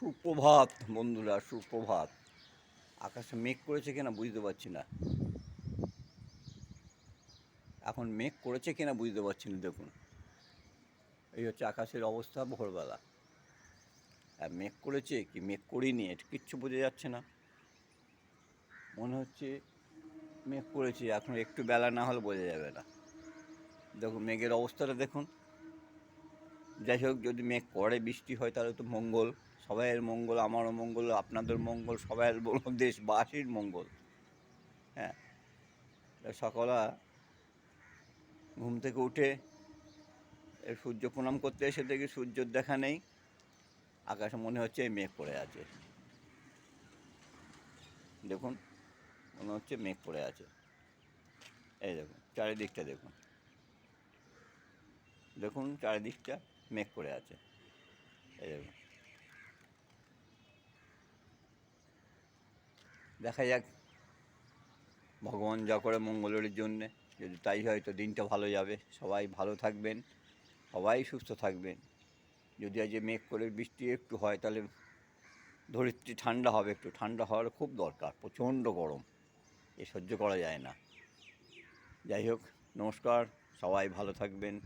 সুপ্রভাত, বন্ধুরা, সুপ্রভাত। আকাশে মেঘ করেছে কিনা বুঝতে পারছি না। এখন মেঘ করেছে কিনা বুঝতে পারছি না, দেখুন। এই হচ্ছে আকাশের অবস্থা ভোরবেলা। আর মেঘ করেছে কি? মেঘ করিনি, এটা কিচ্ছু বোঝা যাচ্ছে না। মনে হচ্ছে মেঘ করেছে, এখন একটু বেলা না হলে বোঝা যাবে না। দেখুন, মেঘের অবস্থাটা দেখুন। যাই হোক যদি মেঘ করে, বৃষ্টি হয়, তাহলে তো মঙ্গল। সবাইয়ের মঙ্গল, আমারও মঙ্গল, আপনাদের মঙ্গল, সবাইয়ের দেশবাসীর মঙ্গল। হ্যাঁ? সকালা ঘুম থেকে উঠে সূর্য প্রণাম করতে এসে দেখি সূর্যর দেখা নেই। আকাশে মনে হচ্ছে মেঘ পড়ে আছে। দেখুন, মনে হচ্ছে মেঘ পড়ে আছে। এই দেখুন, চারিদিকটা দেখুন। দেখুন চারিদিকটা মেঘ করে আছে। দেখা যাক, ভগবান যা করে মঙ্গলের জন্যে, যদি তাই হয় তো দিনটা ভালো যাবে। সবাই ভালো থাকবেন, সবাই সুস্থ থাকবেন। যদি আজ মেঘ করে বৃষ্টি একটু হয় তাহলে ধরিত্রী ঠান্ডা হবে একটু। ঠান্ডা হওয়ার খুব দরকার, প্রচণ্ড গরম। এ সহ্য করা যায় না। যাই হোক, নমস্কার, সবাই ভালো থাকবেন।